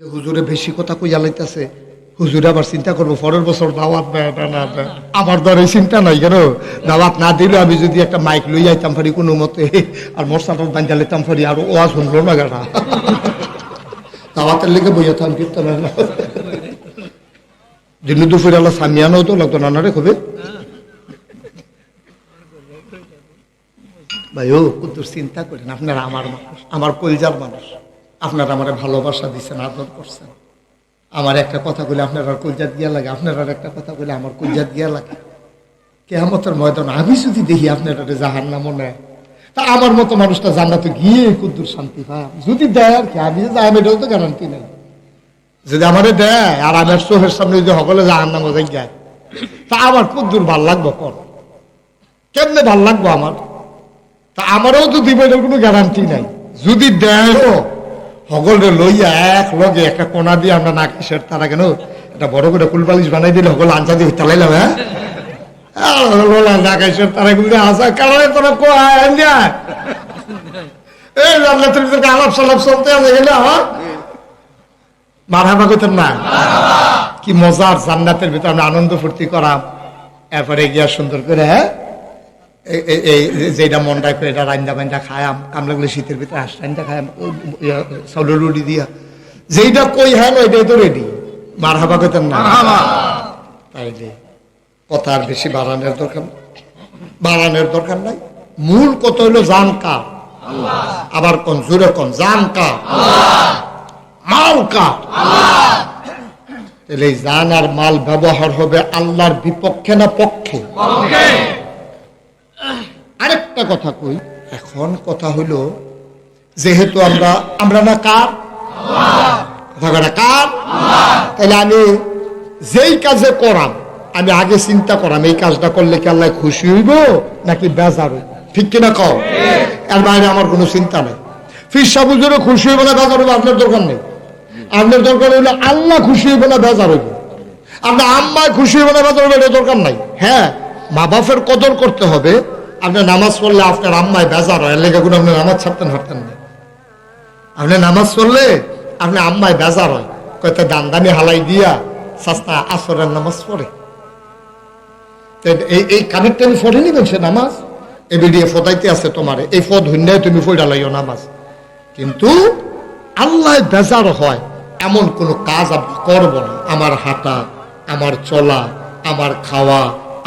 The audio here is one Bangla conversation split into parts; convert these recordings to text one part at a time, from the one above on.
যে হুজুরে বেশি কথা কইয়া লাইতেছে, হুজুরে আবার চিন্তা করব, পরের বছর দাওয়াত আমার ধরে চিন্তা নাই কেন? দাওয়াত না দিলে আমি যদি একটা মাইক লই যাইতাম পারি কোনো মতে, আর মোটরসাইকেল বান্ধা লেতাম পারি আর ওয়া শুনলো না গাড়া দাওয়াতের লেগে বইয়া থাম কীর্তন দিন দুপুরে আল্লাহ সামিয়ানো তো লাগতো না রে কবে ভাই ও কুদ্দুর চিন্তা করেন, আপনারা আমার মানুষ আমার কলজার মানুষ। আপনারা আমার ভালোবাসা দিচ্ছেন আদর করছেন। আমার একটা কথা বলে আপনার আর কলজাত গিয়া লাগে, আপনার একটা কথা বলে আমার কলজাত গিয়া লাগে। কেয়ামতের ময়দান আমি যদি দেখি আপনার জাহান না মনে তা আমার মতো মানুষটা জান্নাতে গিয়ে কুদ্দুর শান্তি পায়। যদি দেয় আর কি, আমি যে যাই এটাও তো গ্যারান্টি নেই। যদি আমারে দেয়, আর আমার চোখের সামনে যদি সকলে জাহান নাম যায়, তা আমার কুদ্দুর ভালো লাগবো কর? কেমনে ভালো লাগবো আমার? তা আমারও তো দিবে কোনো গ্যারান্টি নাই। যদি দেয়ও সকলে লইয়া এক লগে একটা কোনা দিয়ে আমরা না কিসের তারা কেন? এটা বড় করে কুলবালিশ বানাই দিলে সকল আনসা দিয়ে তালাইলাম হ্যাঁ? তারা গুলো আসা কারণে তোরা কো এই ভিতরে আলাপ সালাপ চলতে আছে গেলে আমার মারহাবা কইতেন না? কি মজার জান্নাতের ভিতরে আমরা আনন্দ ফুর্তি করাম। এরপরে গিয়া সুন্দর করে হ্যাঁ? এই- যেটা মনটা করে এটা রান্দা বান্দা খায়াম কামলাগুলো শীতের ভিতরে হাঁস রান্দা খায়াম চাউলের রুটি দিয়া। যেইটা কই হ্যাঁ এটাই তো রেডি মার হাবা করতেন না তাইলে কথা আর বেশি বাড়ানোর দরকার বাড়ানোর দরকার নাই। মূল কত হইল জান কা আবার কোন জোরে কোন জান কা মাল কা তাহলে জান আর মাল ব্যবহার হবে আল্লাহর বিপক্ষে না পক্ষে। আরেকটা কথা কই। এখন কথা হইল, যেহেতু আমরা আমরা না কার? কার? তাহলে আমি যেই কাজে করাম, আমি আগে চিন্তা করাম, এই কাজটা করলে কি আল্লাহ খুশি হইব নাকি বেজার হইব? ঠিক কিনা কও? এর বাইরে আমার কোনো চিন্তা নেই। ফিরসা বুঝলে খুশি হইব না বেজার হইব, আপনার দরকার নেই। আপনার দরকার হইলে আল্লাহ খুশি হইব না বেজার হইব। আপনার আম্মায় খুশি হইব না বেজার হইব, এটা দরকার নাই। হ্যাঁ মা বাপের কদর করতে হবে আপনি নামাজ পড়লে আপনার আম্মায় বেজার হয় লেগে কোনো আপনি নামাজ ছাড়তেন হারতেন না। আপনি নামাজ পড়লে আপনি আম্মায় বেজার হয়। কয়টা দান্দানি হালাই দিয়া সাস্তা আসরের নামাজ পড়ে। এই এই কানেরটা আমি পড়ে নিবেন সে নামাজ? এ বিডিয়ে ফদাইতে আছে তোমার। এই ফদ হইন্যায় তুমি ফইডা লাইও নামাজ। কিন্তু আল্লাহ বেজার হয়, এমন কোনো কাজ আমি করব না। আমার হাঁটা, আমার চলা, আমার খাওয়া,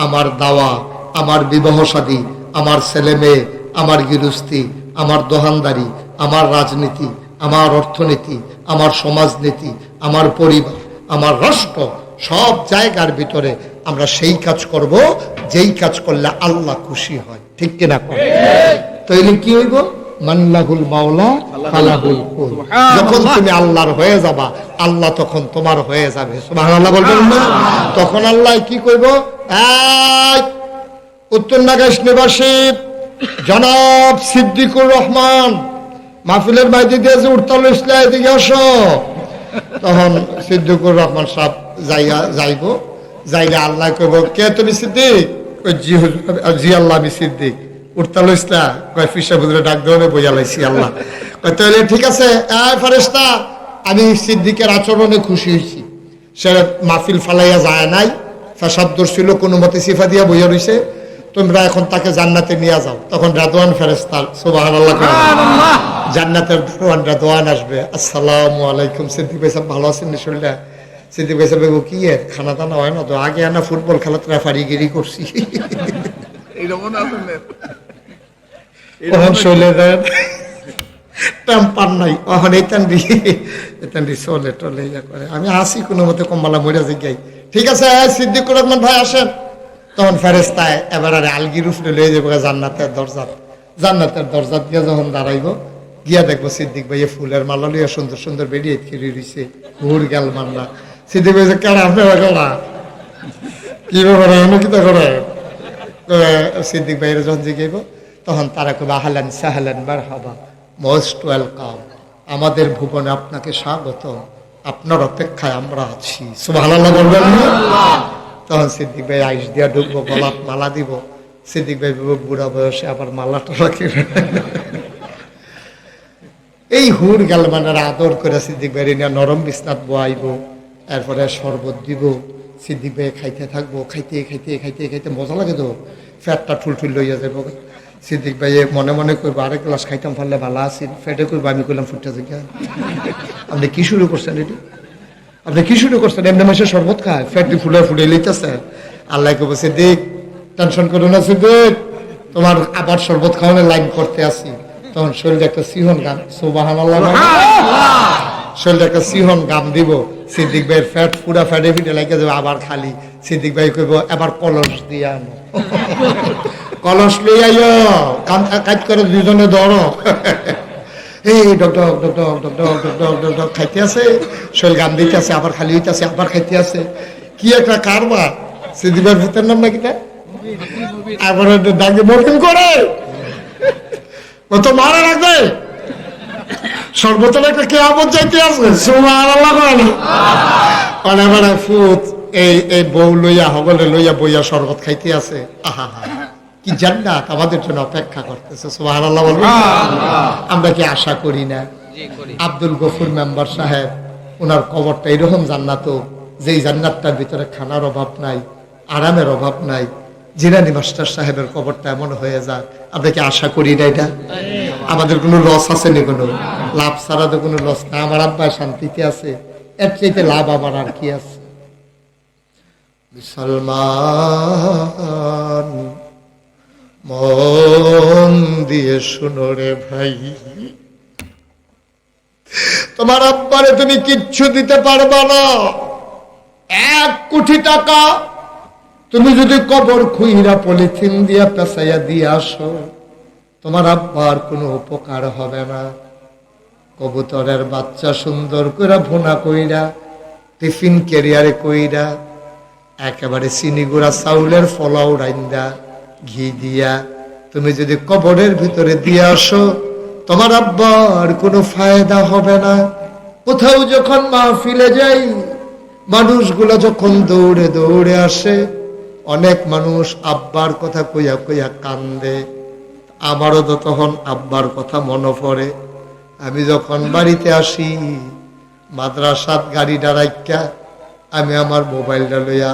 আমার দাওয়া, আমার বিবাহ সাদী আমার ছেলে মেয়ে আমার গৃহস্থী আমার দোহানদারি আমার রাজনীতি আমার অর্থনীতি আমার সমাজনীতি আমার পরিবার আমার রাষ্ট্র সব জায়গার ভিতরে আমরা সেই কাজ করব যেই কাজ করলে আল্লাহ খুশি হয়। ঠিক কিনা? কর তাইলে কি হইব? মান্লাহুল মাওলা ফালাহুল কুল। যখন তুমি আল্লাহর হয়ে যাবা আল্লাহ তখন তোমার হয়ে যাবে। সুবহানাল্লাহ বলবেন না? তখন আল্লাহ কি কইব? এই উত্তর নাগেশ নিবাসী জনাব সিদ্দিকুর রহমান, মাহফিলের বাইরে দিয়ে যে উঠতাল ইসলা এদিকে আসো। তখন সিদ্দিকুর রহমান সাহেব যাইয়া যাইব, যাইলে আল্লাহ কইব, কে তুমি সিদ্দিক? জি জি আল্লাহ, আমি সিদ্দিক। উঠতাল ইসলা কয় ফিসা বুঝলে ডাক দেওয়া বইয়া লাইছি আল্লাহ। কয়, তাহলে ঠিক আছে, এই ফারেস্তা আমি সিদ্দিকের আচরণে খুশি হয়েছি সে মাহফিল ফালাইয়া যায় নাই ফাসাদ্দর ছিল কোনো মতে সিফা দিয়া বইয়া রইছে তোমরা এখন তাকে জান্নাতে নিয়ে যাও। তখন রাদওয়ান ফেরেস্তার সুবাহ জান্নাতের দোয়ান রাদওয়ান আসবে। আসসালামু আলাইকুম সিদ্দিক ভাই সাহেব ভালো আছেন নিশ্চয়ই? সিদ্দিক ভাই সাহেব কি এর? খানা দানা হয় না তো? আগে আনা ফুটবল খেলাতে রেফারিগিরি করছি। তখন চলে যায় নাই। অহন এইতান দি এইতান দি চলে টলে ইয়া করে। আমি আসি কোনো মতে কম্বালা মরে যাই ঠিক আছে সিদ্দিকুর রহমান ভাই আসেন। তখন ফেরেস্তায় এবার আর আলগির উপরে লয়ে যাব জান্নাতের দরজা জান্নাতের দরজা দিয়ে যখন দাঁড়াইব, গিয়া দেখব সিদ্দিক ভাই ফুলের মালা লইয়া সুন্দর সুন্দর বেরিয়ে খেলে রইছে ঘুর গেল মান্না সিদ্দিক ভাই কেন আপনারা গলা কি ব্যাপার আমি কি করে? সিদ্দিক ভাইয়ের যখন জিগাইব, তখন তারা কবে আহলেন সাহলেন বার হবা মোস্ট ওয়েলকাম। আমাদের ভুবনে আপনাকে স্বাগত আপনার অপেক্ষায় আমরা আছি। সুবহানাল্লাহ বলবেন না? তখন সিদ্দিক ভাই আইস দিয়া ঢুকবো গলাত মালা দিব। সিদ্দিক ভাই বুড়া বয়সে আবার মালাটা রাখি এই হুর গালমানের আদর করে সিদ্দিক ভাই নিয়ে নরম বিছনাত বয়াইব, এরপরে শরবত দিব, সিদ্দিক ভাই খাইতে থাকব, খাইতে খাইতে খাইতে খাইতে মজা লাগে তো, ফ্যাটটা ঠুল ঠুল লইয়া যাব সিদ্দিক ভাই মনে মনে করব আরেক গ্লাস খাইতাম পারলে ভালো আছি ফেটে করব আমি করলাম ফুটটা থেকে আপনি কি শুরু করছেন এটি? আপনি কি শুরু করছেন? এমনি মাসে শরবত খায় ফ্যাটি ফুলে ফুলে লইতেছে। আল্লাহ কবে সিদ্দিক টেনশন করো না সিদ্দিক তোমার আবার শরবত খাওয়ানোর লাইন করতে আসি। তখন শরীরে একটা সিহন গান সোবাহান শরীরে একটা সিহন গাম দিব। সিদ্দিক ভাইয়ের ফ্যাট পুরা ফ্যাটে ফিটে লাগে যাবে আবার খালি। সিদ্দিক ভাই কইব এবার কলস দিয়ে আনো। কলস লই আইও। কাজ করে দুজনে ধরো। এই doctor doctor doctor doctor doctor খাইতে আছে শরীর গান দিতে আছে, আবার খালি হইতে আছে, আবার খাইতে আছে। কি একটা কারবার? সিদ্দিকের ভূতের নাম নাকি আবার ডাকে করে। ও তো মারা রাখবে সর্বতন একটা কে আপদ যাইতে আছে। সুমার আল্লাহ করে ফুত এই এই বউ লইয়া, হগলে লইয়া বইয়া শরবত খাইতে আছে। আহা হা কি জান্নাত আমাদের জন্য অপেক্ষা করতেছে আল্লাহ বলবেন আমরা কি আশা করি না? আব্দুল গফুর মেম্বার সাহেব ওনার কবরটা এরকম জান্নাত যেই জান্নাতটার ভিতরে খানার অভাব নাই আরামের অভাব নাই জিরানি মাস্টার সাহেবের কবরটা এমন হয়ে যাক আমরা কি আশা করি না এটা? আমাদের কোনো লস আছে নি কোনো? লাভ ছাড়া তো কোনো লস না। আমার আব্বা শান্তিতে আছে এর চাইতে লাভ আমার আর কি আছে? মুসলমান মন দিয়ে শুনো রে ভাই। তোমার আব্বারে তুমি কিচ্ছু দিতে পারবা না। এক কোটি টাকা তুমি যদি কবর খুইরা পলিথিন দিয়া পেঁচাইয়া দিয়ে আসো, তোমার আব্বার কোনো উপকার হবে না। কবুতরের বাচ্চা সুন্দর করে ভুনা কইরা, টিফিন কেরিয়ারে কইরা, একেবারে চিনিগুড়া চাউলের ফলাও রাইন্দা। ঘি দিয়া তুমি যদি কবরের ভিতরে দিয়ে আসো, তোমার আব্বার কোনো ফায়দা হবে না। কোথাও যখন মাহফিলে যাই, মানুষগুলো যখন দৌড়ে দৌড়ে আসে, অনেক মানুষ আব্বার কথা কইয়া কইয়া কান্দে। আমারও তো তখন আব্বার কথা মনে পড়ে। আমি যখন বাড়িতে আসি, মাদ্রাসাত গাড়ি দাঁড়াইকা আমি আমার মোবাইলটা লইয়া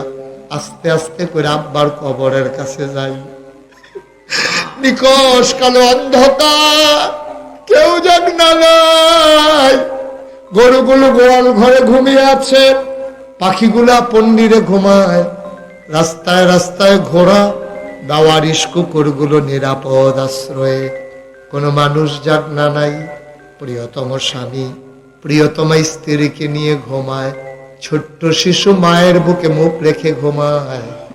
আস্তে আস্তে করে আব্বার কবরের কাছে যাই। নিকশ কালো অন্ধকার, কেউ যাক না নাই। গরুগুলো গোয়াল ঘরে ঘুমিয়ে আছে, পাখিগুলা পন্ডিরে ঘুমায়। রাস্তায় রাস্তায় ঘোড়া দাওয়ারিস কুকুরগুলো নিরাপদ আশ্রয়ে। কোনো মানুষ যাক না নাই, প্রিয়তম স্বামী, প্রিয়তমা স্ত্রীকে নিয়ে ঘুমায়। ছোট্ট শিশু মায়ের বুকে মুখ রেখে ঘুমায়।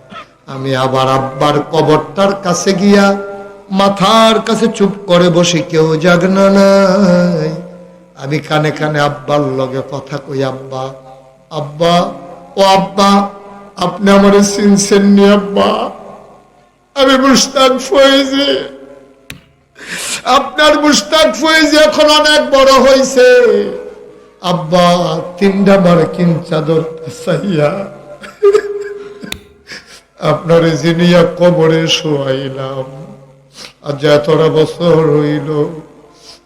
আমি আবার আব্বার কবরটার কাছে গিয়া মাথার কাছে চুপ করে বসে কেউ জাগ না নাই। আমি কানে কানে আব্বার লগে কথা কই, আব্বা আব্বা, ও আব্বা, আপনি আমার চিনছেন নি আব্বা? আমি মুস্তাক ফয়েজি। আপনার মুস্তাক ফয়েজি এখন অনেক বড় হয়েছে আব্বা, তিনটা মার্কিন চাদর সাইয়া আপনার জিনিয়া কবরে শোয়াইলাম, আজ এতটা বছর হইল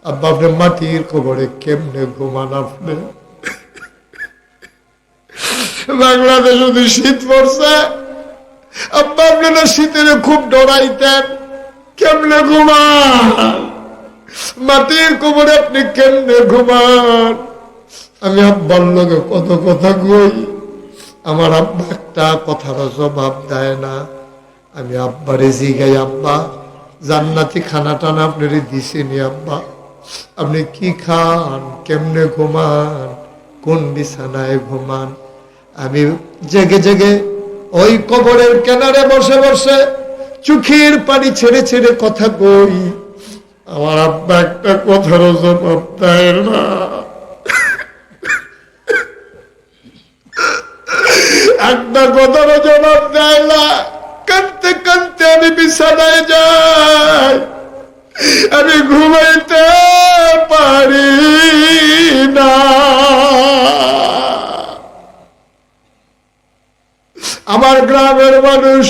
আব্বা আপনি মাটির কবরে কেমনে ঘুমান আপনি? বাংলাদেশ যদি শীত পড়ছে, আব্বা আপনি না শীতের খুব ডরাইতেন, কেমনে ঘুমান? মাটির কবরে আপনি কেমনে ঘুমান? আমি আব্বার লগে কত কথা কই। আমার আব্বা একটা কথার জবাব দেয় না। আমি আব্বারে জিগাই আব্বা। জান্নাতি খানা টানা আপনার দিছেনি আব্বা। আপনি কি খান? কেমনে ঘুমান? কোন বিছানায় ঘুমান? আমি জেগে জেগে ওই কবরের কেনারে বসে বসে চোখের পানি ছেড়ে ছেড়ে কথা কই। আমার আব্বা একটা কথার জবাব দেয় না। একটা কথারও জবাব দেয় না। কানতে কানতে আমি বিছানায় যাই। আমি ঘুমাইতে পারি না। আমার গ্রামের মানুষ,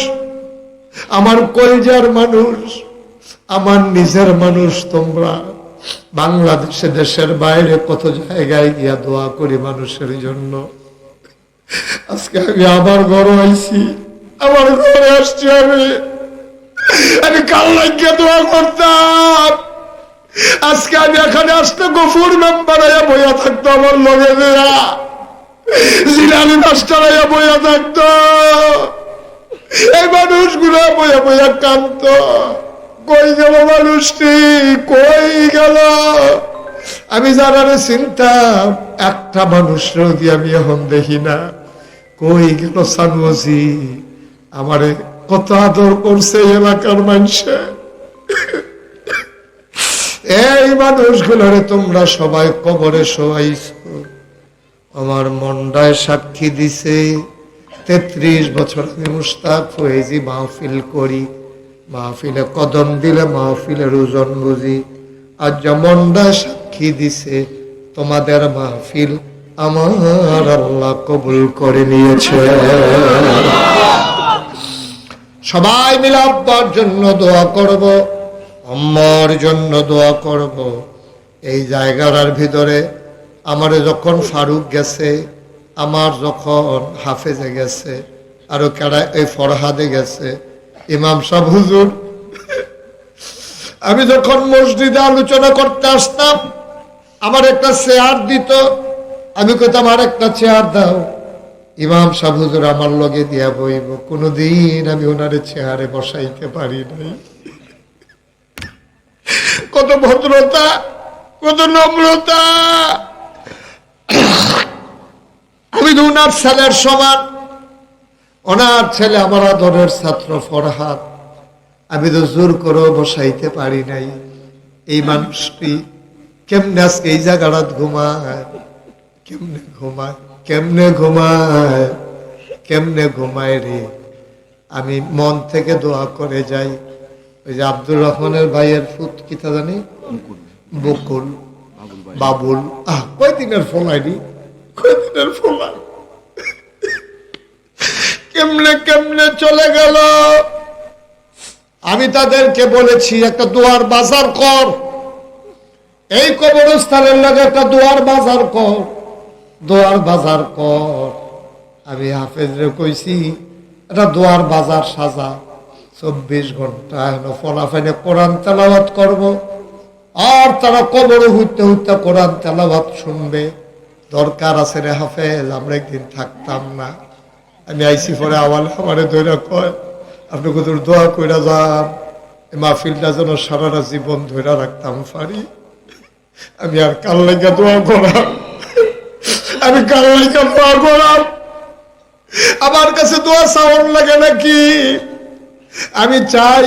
আমার কলজার মানুষ, আমার নিজের মানুষ তোমরা। বাংলাদেশে দেশের বাইরে কত জায়গায় গিয়া দোয়া করি মানুষের জন্য। আজকে আমি আবার ঘরে আইছি আমার ঘরে আসছি আমি। আমি কাল লাগিয়ে দোয়া করতাম। আজকে আমি এখানে আসতে গফুর মেম্বার আয়া বইয়া থাকতো আমার লগে দেয়া জিলানি মাস্টার আয়া বইয়া থাকতো। এই মানুষগুলো বইয়া বইয়া কান্ত কই গেল মানুষটি? কই গেল? আমি যারা চিন্তাম, একটা মানুষ যদি আমি এখন দেখি না। কই গেল সানুজি আমারে কত আদর করছে এলাকার মানুষে। এই মানুষগুলোরে তোমরা সবাই কবরে শোয়াইছো। আমার মন্ডায় সাক্ষী দিছে, তেত্রিশ বছর আমি মুস্তাক হয়েছি মাহফিল করি। মাহফিলে কদম দিলে মাহফিলের ওজন বুঝি। আজ মন্ডায় সাক্ষী দিছে, তোমাদের মাহফিল আমার আল্লাহ কবুল করে নিয়েছে। সবাই মিলে আব্বার জন্য দোয়া করব, আম্মার জন্য দোয়া করব। এই জায়গাটার ভিতরে আমার যখন ফারুক গেছে, আমার যখন হাফেজে গেছে, আরও কেডা এই ফরহাদে গেছে, ইমাম সাহ হুজুর, আমি যখন মসজিদে আলোচনা করতে আসতাম, আমার একটা চেয়ার দিত আমি কইতাম আর একটা চেয়ার দাও। ইমাম সাহ হুজুর, আমার লগে দিয়া বইব। কোনোদিন আমি ওনার চেয়ারে বসাইতে পারি নাই। কত ভদ্রতা, কত নম্রতা। আমি তো ওনার ছেলের সমান। ওনার ছেলে আমার আদরের ছাত্র ফরহাদ। আমি তো জোর করে বসাইতে পারি নাই। এই মানুষটি কেমনে আজকে এই জায়গাটা ঘুমায়? কেমনে ঘুমায়? কেমনে ঘুমায়? কেমনে ঘুমায় রে? আমি মন থেকে দোয়া করে যাই। ওই যে আব্দুর রহমানের ভাইয়ের ফুট কিতা জানি? বকুল, বাবুল। আহ, কয়দিনের ফলাইনি কয়দিনের ফলাই কেমনে কেমনে চলে গেল? আমি তাদেরকে বলেছি, একটা দুয়ার বাজার কর। এই কবরস্থানের লাগে একটা দুয়ার বাজার কর। দোয়ার বাজার কর। আমি হাফেজরে কইছি একটা দোয়ার বাজার সাজা। চব্বিশ ঘণ্টা হেন ফলাফেনে কোরআন তেলাওয়াত করব। আর তারা কবর হইতে হইতে কোরআন তেলাওয়াত শুনবে। দরকার আছে রে হাফেজ, আমরা একদিন থাকতাম না। আমি আইসি পরে আওয়াল আমারে ধরে কয়, আপনি কত দোয়া কইরা যান। মাহফিলটা যেন সারাটা জীবন ধরে রাখতাম পারি আমি আর কাল লেগে দোয়া করাম? আমি কাল লেগে দোয়া করাম আমার কাছে দোয়া চাওয়ার লাগে নাকি? আমি চাই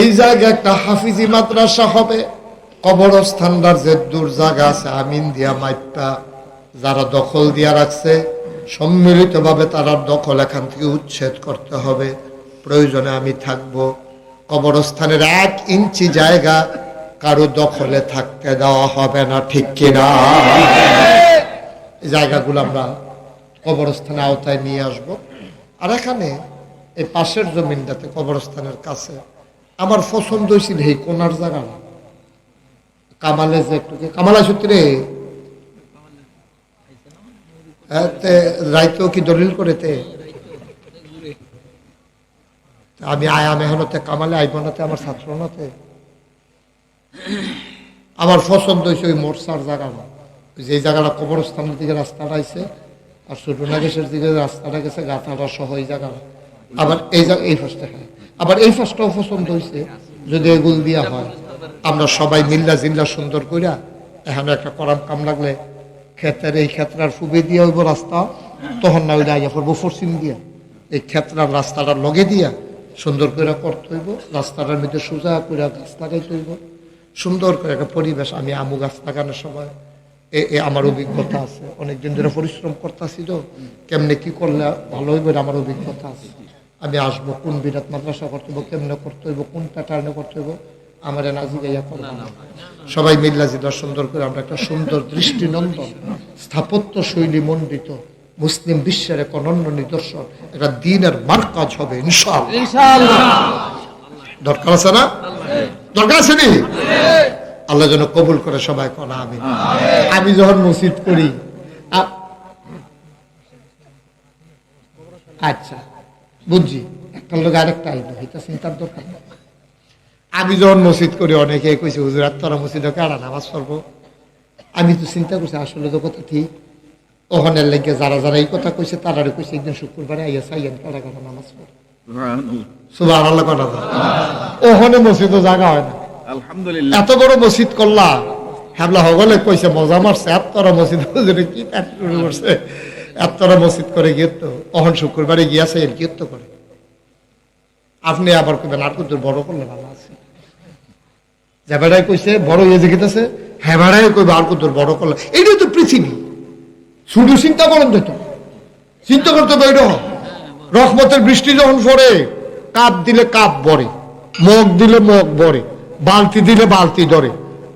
এই জায়গায় একটা হাফিজি মাদ্রাসা হবে। কবরস্থানটার যে দূর জায়গা আছে, আমিন দিয়া মাইপা যারা দখল দিয়া রাখছে, সম্মিলিতভাবে তারা দখল এখান থেকে উচ্ছেদ করতে হবে। প্রয়োজনে আমি থাকব। কবরস্থানের এক ইঞ্চি জায়গা কারও দখলে থাকতে দেওয়া হবে না, ঠিক কিনা? জায়গাগুলো আমরা কবরস্থানের আওতায় নিয়ে আসব। আর এখানে এই পাশের জমিনটাতে কবরস্থানের কাছে আমার পছন্দ হয়েছিল, এই কোনার জায়গা না। কামালে যে একটু কামালা সূত্রে রাইতেও কি দলিল করেতে আমি আয়াম এখনতে কামালে আইব নাতে আমার ছাত্র নাতে আমার পছন্দ হয়েছে ওই মোরসার জায়গা যে জায়গাটা কবরস্থানের দিকে রাস্তাটা আছে আর ছোটনাগেশের দিকে রাস্তাটা গেছে, গাথাটা সহ এই জায়গা আবার এই জায়গা এই ফার্স্টে হয়। আবার এই ফার্স্টটাও পছন্দ হয়েছে যদি এগুল দিয়া হয়। আমরা সবাই মিল্লা জিল্লা সুন্দর কইরা এখানে একটা করাম কাম লাগলে ক্ষেতের এই ক্ষেত্রার ফুবে দিয়ে হইব রাস্তা, তখন না ওইটা আইয়া পড়ব পশ্চিম দিয়া। এই ক্ষেত্রার রাস্তাটা লগে দিয়া সুন্দর করে করতে হইব, রাস্তাটার মধ্যে সোজা করে গাছ লাগাইতে হইব। সুন্দর করে একটা পরিবেশ, আমি আমু গাছ লাগানোর সময় এ আমার অভিজ্ঞতা আছে। অনেকদিন ধরে পরিশ্রম করতেছি তো। কেমনে কি করলে ভালো হইব এটা আমার অভিজ্ঞতা আছে। আমি আসব কোন বিরাট মাদ্রাসা করতে হইব কেমনে করতে হইব কোন প্যাটার্নে করতে হইব আমার নাজি গাইয়া করব। সবাই মিল্লা জিল্লা সুন্দর করে আমরা একটা সুন্দর দৃষ্টিনন্দন স্থাপত্য শৈলী মণ্ডিত মুসলিম বিশ্বের এক অনন্য নিদর্শন একটা দিনের মার কাজ হবে ইনশাআল্লাহ। দরকার আছে না? দরকার আছে নি? আল্লাহ যেন কবুল করে সবাই করা আমি আমি যখন মসজিদ করি আচ্ছা বুঝছি। একটা লোক আরেকটা আইলো এটা চিন্তার দরকার আমি যখন মসজিদ করি অনেকে কইছে হুজুরাত তোরা মসজিদে কারা নামাজ পড়ব? আমি তো চিন্তা করছি আসলে তো কথা ঠিক। ওখানে লেগে যারা যারা এই কথা কইছে তারা কইছে একদিন শুক্রবারে আইয়া সাইয়েন কারা কারা নামাজ পড়ে। সুবাহ আল্লাহ যায় ওখানে মসজিদও জায়গা হয় না। এত বড় মসজিদ করলা। হ্যাবলা হগলে কইছে, মজা মারছে মসজিদ কি করছে? মসজিদ করে অহন শুক্রবারে এর করে। আপনি আবার আর বড় করলে ভালো আছে? কইছে, বড় ইয়ে কইবে, আর বড় করলে? এইটাই তো পৃথিবী। শুধু চিন্তা করেন তো চিন্তা করতে হবে রহমতের বৃষ্টি যখন পড়ে, কাপ দিলে কাপ বরে মগ দিলে মগ বরে বালতি দিলে বালতি ধরে।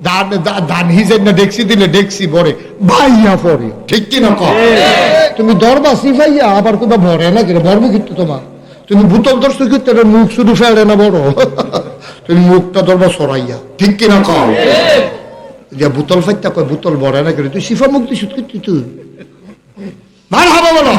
দান দান ডেক্সি দিলে ডেক্সি বরে ভাইয়া পরে। ঠিক কি না তুমি দরবাসি ভাইয়া আবার কোথাও ভরে না কিনা ভরবে কিন্তু তোমার। তুমি ভূতল দর্শক কিন্তু এটা মুখ শুধু ফেলে না বড়। তুমি মুখটা ধরবা সরাইয়া। ঠিক কি না কর যে বুতল ফাইতা কয় বুতল বড় না করে তুই শিফা মুক্তি সুদ করতি তুই। মার হাবা বলো।